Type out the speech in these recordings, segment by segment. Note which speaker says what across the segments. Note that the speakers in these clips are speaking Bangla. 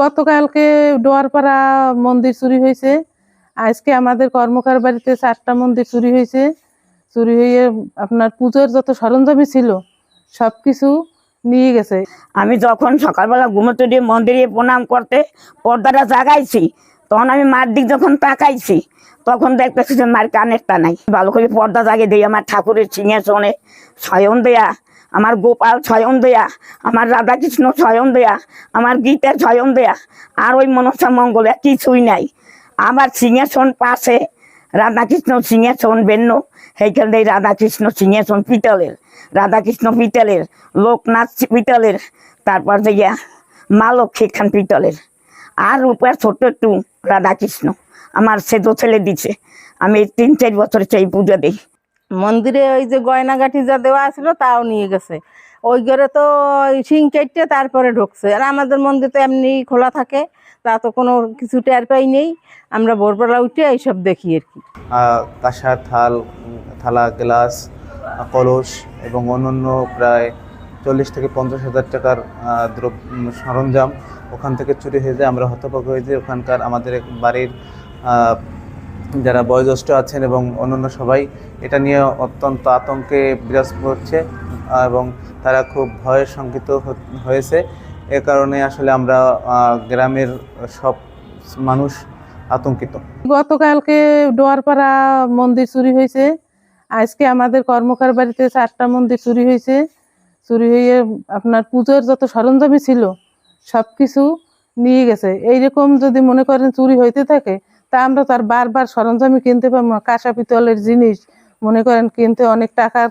Speaker 1: গতকালকে ডোয়ারপাড়া মন্দির চুরি হয়েছে। আজকে আমাদের কর্মকার বাড়িতে চারটা মন্দির চুরি হয়েছে। চুরি হয়ে আপনার পুজোর যত সরঞ্জামই ছিল সব কিছু নিয়ে গেছে।
Speaker 2: আমি যখন সকালবেলা ঘুমোতে দিয়ে মন্দিরে প্রণাম করতে পর্দাটা জাগাইছি, তখন আমি মার দিক যখন তাকাইছি, তখন দেখতেছি যে মার কানেরটা নাই। ভালো করে পর্দা জাগিয়ে দিই, আমার ঠাকুরের সিংহাসনে শয়ন দেয়া আমার গোপাল শয়ন দেয়া, আমার রাধাকৃষ্ণ শয়ন দেয়া, আমার গীতা শয়ন দেয়া, আর ওই মনসা মঙ্গলে কিছুই নাই। আমার সিংহাসন পাশে রাধাকৃষ্ণ সিংহাসন বেন্ন, সেইখান থেকে রাধাকৃষ্ণ সিংহাসন পিতলের, রাধাকৃষ্ণ পিতলের, লোকনাথ পিতলের, তারপর থেকে মা লক্ষ্মী খান পিতলের। আর উপর ছোট্ট একটু রাধাকৃষ্ণ, আমার সেতো ছেলে দিছে, আমি তিন চার বছর সেই পুজো দিই।
Speaker 3: মন্দিরে ওই যে গয়নাগাঠি যা দেওয়া ছিল তাও নিয়ে গেছে। ওই ঘরে তো শিং কেটে তারপরে ঢুকছে। আর আমাদের মন্দির তো এমনি খোলা থাকে, তা তো কোনো কিছু টের পাই নেই। আমরা ভোরবেলা উঠে এইসব দেখি আর কি।
Speaker 4: কাঁসার থাল, থালা, গ্লাস কলস এবং অন্যান্য প্রায় চল্লিশ থেকে পঞ্চাশ হাজার টাকার দ্রব্য সরঞ্জাম ওখান থেকে চুরি হয়ে যায়। আমরা হতবাক হয়ে যাই ওখানকার আমাদের বাড়ির যারা বয়োজ্যেষ্ঠ আছেন এবং অন্যান্য সবাই, এটা নিয়ে অত্যন্ত আতঙ্কে বিরাজ করছে, এবং তারা খুব ভয়ে শঙ্কিত হয়েছে। এ কারণে আসলে আমরা গ্রামের সব মানুষ আতঙ্কিত।
Speaker 1: গতকালকে ডোয়ারপাড়া মন্দির চুরি হয়েছে। আজকে আমাদের কর্মকার বাড়িতে চারটা মন্দির চুরি হয়েছে। চুরি হয়ে আপনার পুজোর যত সরঞ্জামই ছিল সব কিছু নিয়ে গেছে। এইরকম যদি মনে করেন চুরি হইতে থাকে তা আমরা তো আর বারবার সরঞ্জামই কিনতে পারব না। কাঁসা পিতলের জিনিস, মনে করেন কিনতে অনেক টাকার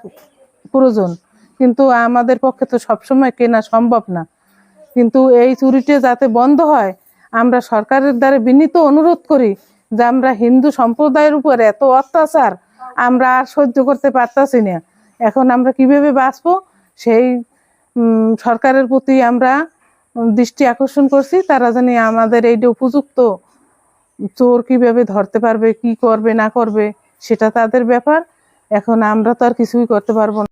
Speaker 1: প্রয়োজন। কিন্তু আমাদের পক্ষে তো সবসময় কেনা সম্ভব না। কিন্তু এই চুরিটা যাতে বন্ধ হয়, আমরা সরকারের দ্বারা বিনীত অনুরোধ করি যে আমরা হিন্দু সম্প্রদায়ের উপর এত অত্যাচার, আমরা আর সহ্য করতে পারতাছি না। এখন আমরা কীভাবে বাঁচবো? সেই সরকারের প্রতি আমরা দৃষ্টি আকর্ষণ করছি। তারা জানি আমাদের এইটা উপযুক্ত চোর কীভাবে ধরতে পারবে, কি করবে, না করবে, সেটা তাদের ব্যাপার। এখন আমরা তো আর কিছুই করতে পারব না।